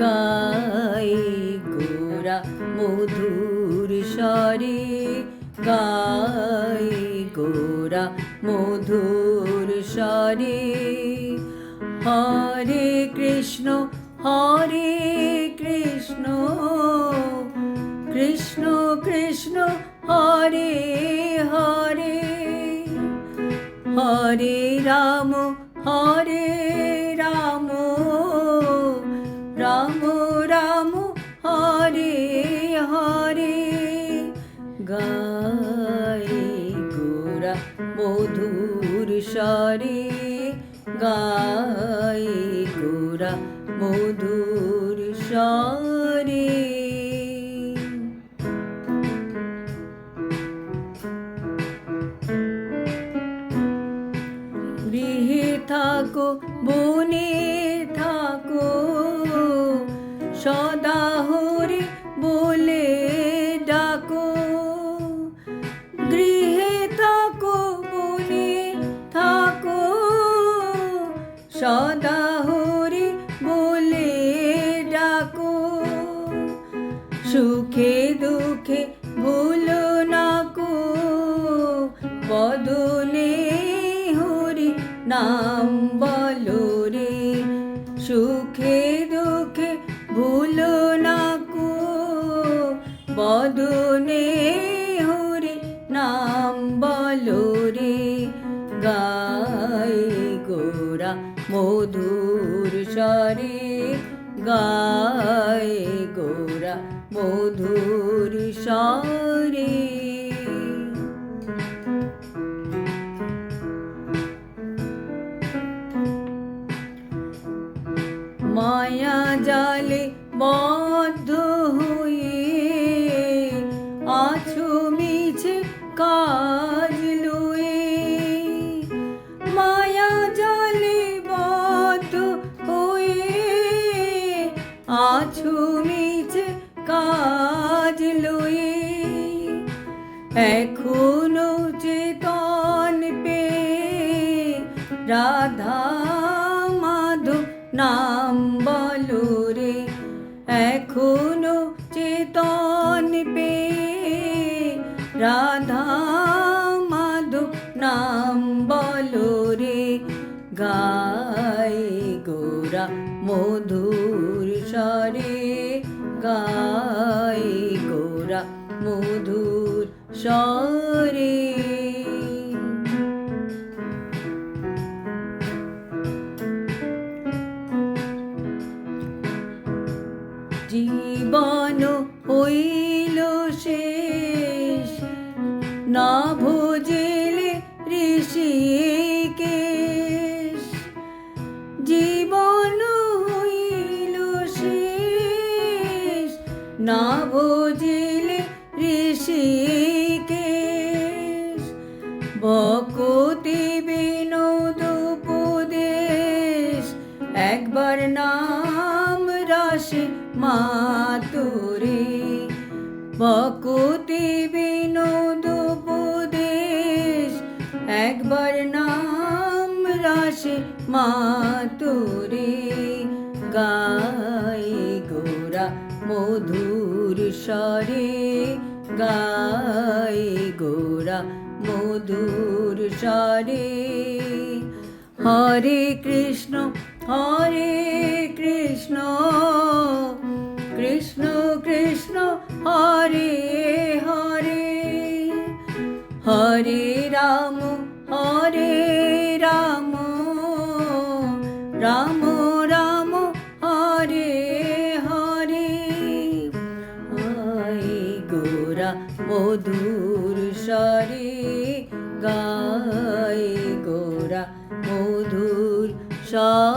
গাই গোরা মধুর স্বরে, গাই গোরা মধুর স্বরে, হরে কৃষ্ণ হরে কৃষ্ণ কৃষ্ণ কৃষ্ণ, হরে হরে হরে রাম, হরে মধুর স্বরে গাই গোরা মধুর স্বরে। গৃহে থাকো বনে থাকো সদা সদা হরি বলে ডাকো। সুখে দুঃখে ভুলো না কো। বদনে হরি নাম বলো রে। সুখে দুঃখে ভুলো না কো। বদনে হরি নাম বলো রে। গোরা মধুর স্বরে গায় গোরা মধুর স্বরে। মায়া জালে বদ্ধ আছো মিছে কাজ লয়ে। এখনও চেতন পে রাধা মাধব নাম বলো রে। এখনও চেতন পে রাধা মাধব নাম বলো রে। গাই গোরা মধুর মধুর স্বরে। জীবন হইল শেষ না ভোজেলে ঋষিকেশ জীবন হইল শেষ না ভোজিলে উপদেশ। একবার নাম রাশি মাতুরে। একবার নাম রাশি মাতুরে। গাই গোরা মধুর স্বরে গোরা মধুর স্বরে, হরে কৃষ্ণ হরে কৃষ্ণ কৃষ্ণ কৃষ্ণ, হরে হরে হরে রাম হরে রাম রাম রাম, হরে হরে। গোরা মধু স্বরে গাই গোরা মধুর স্বর।